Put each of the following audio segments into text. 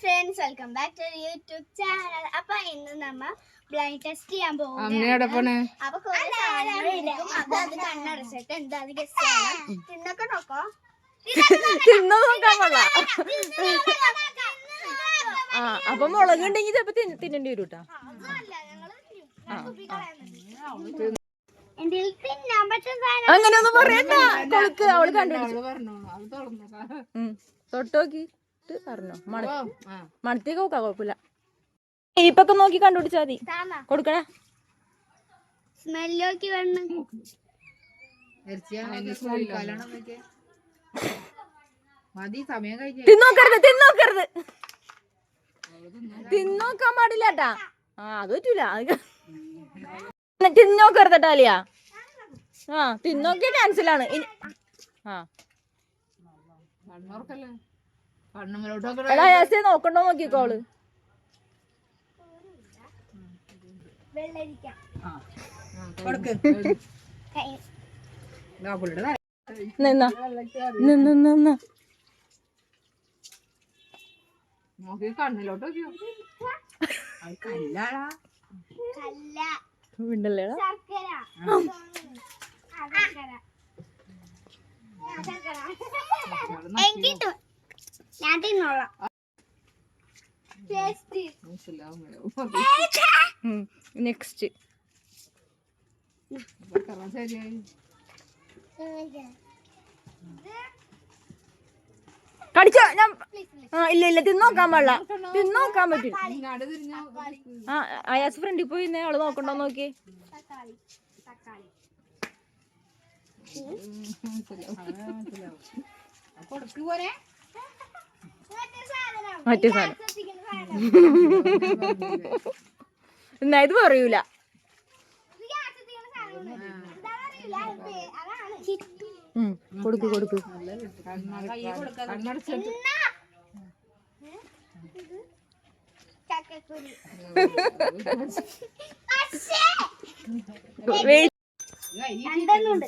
Friends welcome back to YouTube channel അപ്പൊ ഇന്ന് നമ്മ ബ്ലൈൻഡ് ടെസ്റ്റ് ചെയ്യാൻ പോകുന്നു അപ്പൊ കുറെ സാധനങ്ങൾ എടുക്കും അപ്പൊ അത് കണ്ണടച്ചിട്ട് എന്താ ഗസ് ചെയ്യണം തിന്നൊക്കെ നോക്കോ. തിന്നു നോക്കാൻ കൊള്ളാം. ആ അപ്പൊ മുളക് ഉണ്ടെങ്കിൽ ചിലപ്പോ തിന്ന- തിന്നേണ്ടി വരും കേട്ടോ അങ്ങനെ ഒന്നും പറയണ്ട. കൊളുക്ക് അവൾ കണ്ടുപിടിച്ചു. അവൾ തൊട്ടോക്കിട്ട് പറഞ്ഞോ. മണത്തേക്ക് നോക്കാം കുഴപ്പമില്ല ഇപ്പൊക്കെ നോക്കി കണ്ടുപിടിച്ചാ മതി. കൊടുക്കണേ? സ്മെല്ലോക്കി വേണം തിന്നോക്കരുത് തിന്നോക്കരുത്. തിന്നോക്കാൻ പാടില്ല കേട്ടാ ആ അത് പറ്റൂല. തിന്നോക്കരുത് കേട്ടാ ആ തിന്നോക്കിയ ക്യാൻസലാണ് ആ. എടാ യാസേ നോക്കണ്ടോ നോക്കിക്കോൾ നിന്ന. നിന്ന് നിന്ന് നോക്കി കണ്ണിലോട്ട് ഉണ്ടല്ലേടാ ശർക്കര. ഞാൻ തിന്നോളാം. നെക്സ്റ്റ് കടിച്ചോ? ഞാൻ ഇല്ല ഇല്ല തിന്നോക്കാൻ പാടില്ല. തിന്നോക്കാൻ പറ്റും ആ അയാസ് ഫ്രണ്ടിൽ പോയി അവൾ ആൾ നോക്കണ്ടോ നോക്കി തക്കാളി. മറ്റേ സാധനം. എന്നാ ഇത് പറയൂല. കൊടുക്ക് കൊടുക്ക്. രണ്ടെണ്ണുണ്ട്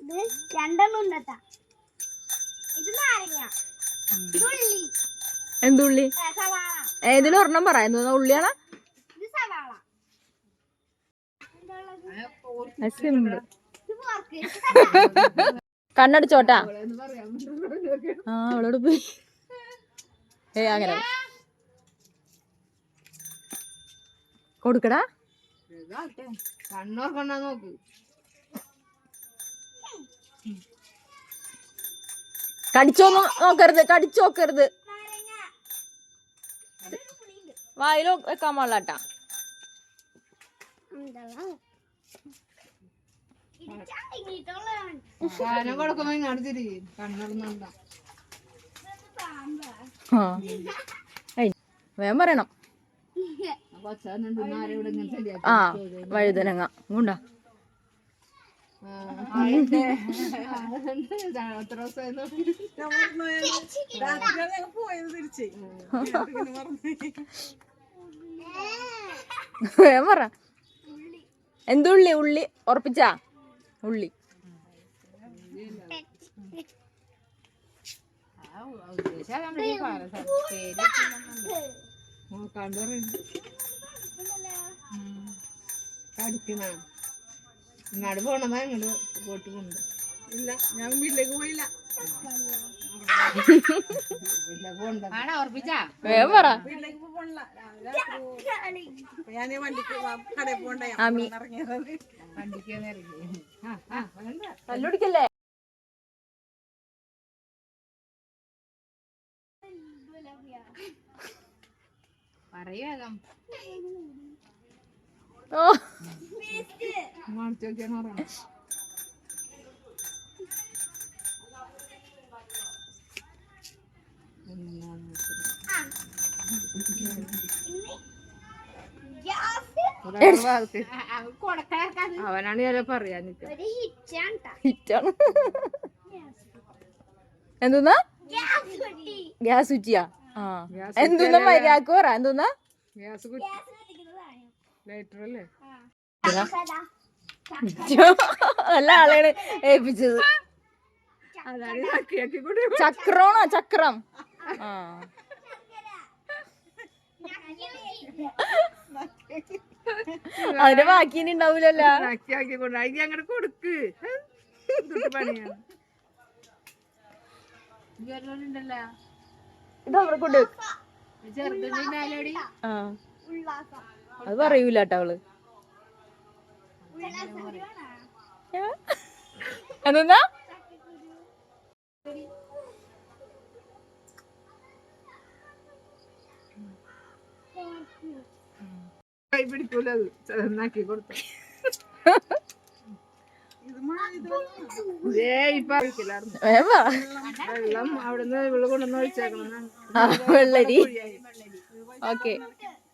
ഇത് എന്തുള്ളി? ഏതിലും ഒരെണ്ണം പറ. എന്താ ഉള്ളിയാണ്? കണ്ണടിച്ചോട്ടാ. ആ അവളോട് പോയി. ഏ അങ്ങനെ. കൊടുക്കടാ. കണ്ണോർക്കണ്ണ നോക്ക്. കടിച്ചോന്ന് നോക്കരുത് കടിച്ചു നോക്കരുത്. വായിലോ വെക്കാൻ പാടില്ലാട്ടാ. വേം പറയണം. ആ വഴുതനങ്ങ. ഉണ്ടാ എത്ര ദിവസമായി നോക്കി വേഗം പറ. എന്തുള്ളി ഉള്ളി? ഉറപ്പിച്ചാ? ഉള്ളി. ഉദ്ദേശം നമ്മുടെ ഇങ്ങോട്ട് പോണതാ ഇങ്ങോട്ട് പോട്ട് കൊണ്ട്. ഇല്ല ഞാൻ വീട്ടിലേക്ക് പോയില്ല. പോണ്ട ആമി. വണ്ടിക്ക് ഇറങ്ങി. ആ ആ വേണ്ട കല്ലുടിക്കല്ലേ പറയൂ വേഗം അവനാണ് ഞാൻ പറയാൻ നിൽക്കുക ഒരു ഹിറ്റാണ് എന്തുന്നാ? ഗ്യാസ് ഉച്ചിയാ ആ. എന്തുന്നാ മര്യാദ പറ. എന്തുന്നാ? ഗ്യാസ് കുറ്റി. ലൈറ്റർ അല്ലേ. നല്ല ആളെയാണ് ഏൽപ്പിച്ചത്. ആക്കി ചക്രം. ആ. അതിന്റെ ബാക്കി ഇനി ഉണ്ടാവൂലല്ലോ. അങ്ങോട്ട് കൊടുക്ക്. ഇത് അവിടെ കൊണ്ട് വെക്ക്. ചെറുതുണ്ടാലോടി ആ. അത് പറയൂല കേട്ടോ അവൾ? എന്താ കൈ പിടിക്കൂല അത് കൊടുത്തു. വെള്ളം അവിടുന്ന് കൊണ്ടുവന്ന് ഒഴിച്ചേക്കണം. വെള്ളരി. ഓക്കെ.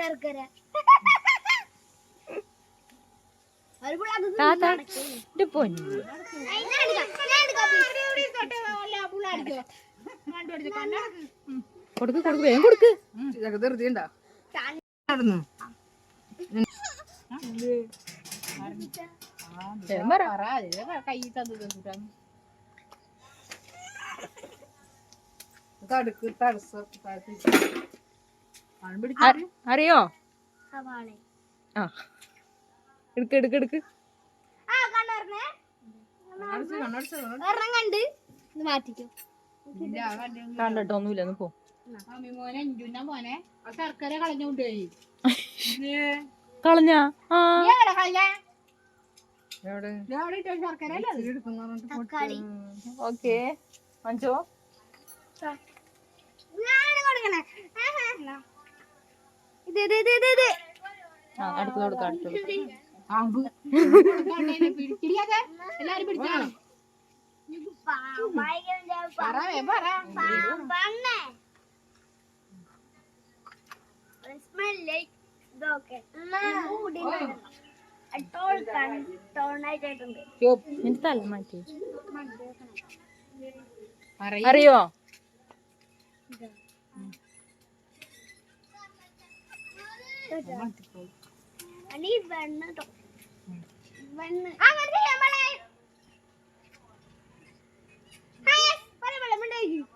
ശർക്കര. കൊടുക്ക് കൊടുക്ക് വേഗം കൊടുക്ക്. ഇതൊക്കെ ധൃതി ഉണ്ടോ നടന്നു തടുക്ക് തടസ്സം അറിയോ? ആ. എടുക്ക് എടുക്ക് എടുക്ക്. ആ കണ്ണറിഞ്ഞേ ഒരെണ്ണം കണ്ട് ഇത് മാറ്റിക്കോ. കണ്ടട്ടോ ഒന്നുമില്ല ഒന്ന് പോ. കളഞ്ഞാ ഓക്കെ. മഞ്ചോ ഞാൻ കൊടുക്കണേ ആഹാ. ഇത് ഇത് ഇത് ഇത് ഇത് ആ അടുത്ത് കൊടുക്ക അടുത്ത് കൊടുക്ക. എല്ലാരും അടി വെണ്ണ. വെണ്ണ. മിണ്ടാതിരിക്ക്.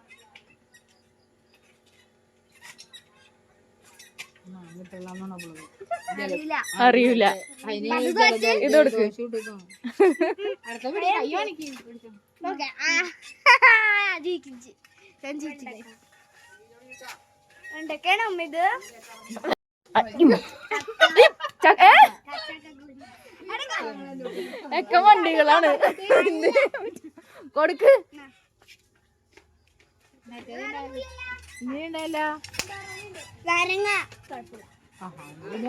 അറിയില്ല. അറിയൂല ഇത് കൊടുക്ക്? എന്തൊക്കെയാണ് അമ്മ ഇത്? ഒക്കെ വണ്ടികളാണ്. കൊടുക്ക്.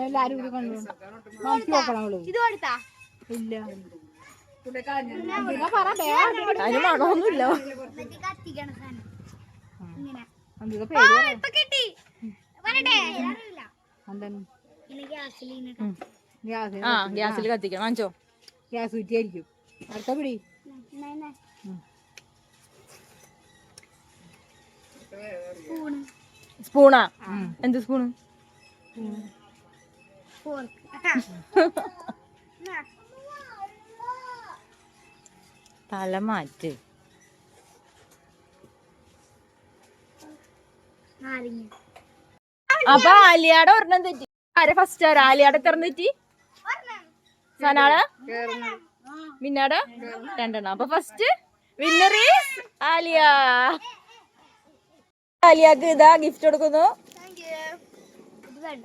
എല്ലാരും കൂടി കൊണ്ടുപോകും നോക്കി നോക്കണം അവൾ. ഇത് കൊടുത്താ? ഇല്ല. അതിന് മണമൊന്നുമില്ല. പേര്. കിട്ടി. ആ ഗ്യാസിൽ കത്തിക്കണം. വാങ്ങിച്ചോ? ഗ്യാസ് കുറ്റിയായിരിക്കും അടുത്ത പിടി. സ്പൂണ്. സ്പൂണാ? എന്ത് സ്പൂണ്? തല മാറ്റ് നാരങ്ങ. അപ്പൊ ആലിയാടെ ഒരെണ്ണം തെറ്റി. ആരെ ഫസ്റ്റ് ആരാ? ആലിയാടെ എത്ര തെറ്റി? സനാൾ? മിന്നാടെ? രണ്ടെണ്ണം. അപ്പൊ ഫസ്റ്റ് വിന്നറി ഈസ് ആലിയ. ആലിയാക്ക് ഇതാ ഗിഫ്റ്റ് കൊടുക്കുന്നു. വേണ്ട.